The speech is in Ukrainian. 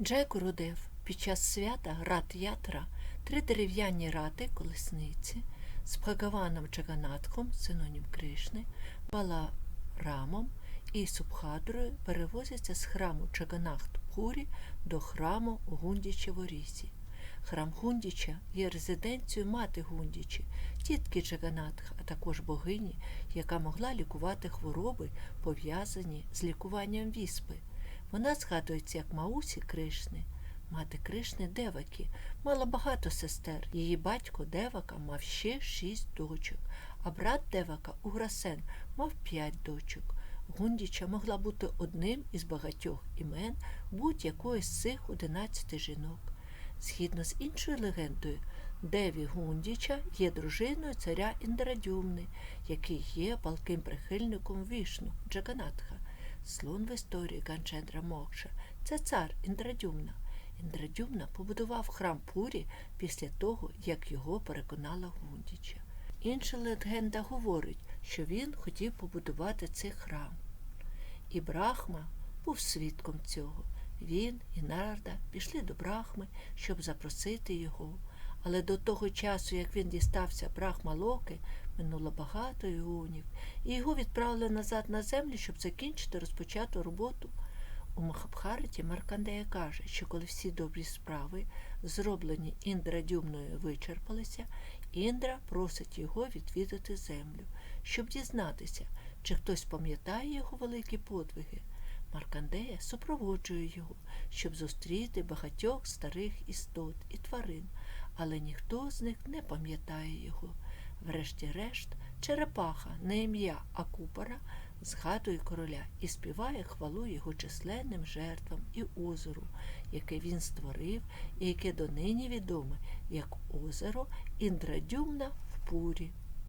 Джек уродив під час свята рат ятра три дерев'яні рати колесниці з Бхагаваном Джаганатком, синонім Кришни, Баларамом і Субхадрою перевозяться з храму Джаганахт-Пурі до храму Гундіча в Орісі. Храм Гундіча є резиденцією мати Гундічі, тітки Джаганатха, а також богині, яка могла лікувати хвороби, пов'язані з лікуванням віспи. Вона згадується як Маусі Кришни. Мати Кришни Девакі мала багато сестер. Її батько Девака мав ще шість дочок, а брат Девака Уграсен мав п'ять дочок. Гундіча могла бути одним із багатьох імен будь-якої з цих одинадцяти жінок. Згідно з іншою легендою, Деві Гундіча є дружиною царя Індрадюмни, який є палким прихильником вішну Джаганатха. Слон в історії Ганчендра Мокша це цар Індрадюмна. Індрадюмна побудував храм Пурі після того, як його переконала Гундіча. Інша легенда говорить, що він хотів побудувати цей храм. І Брахма був свідком цього. Він і Нарда пішли до Брахми, щоб запросити його. Але до того часу, як він дістався Брахма Локи, минуло багато іонів, і його відправили назад на землю, щоб закінчити розпочату роботу. У Махабхараті Маркандея каже, що коли всі добрі справи, зроблені Індрадюмною, вичерпалися, Індра просить його відвідати землю, щоб дізнатися, чи хтось пам'ятає його великі подвиги. Маркандея супроводжує його, щоб зустріти багатьох старих істот і тварин, але ніхто з них не пам'ятає його. Врешті-решт, черепаха на ім'я Акупара згадує короля і співає хвалу його численним жертвам і озеру, яке він створив, і яке донині відоме як озеро Індрадюмна в Пурі.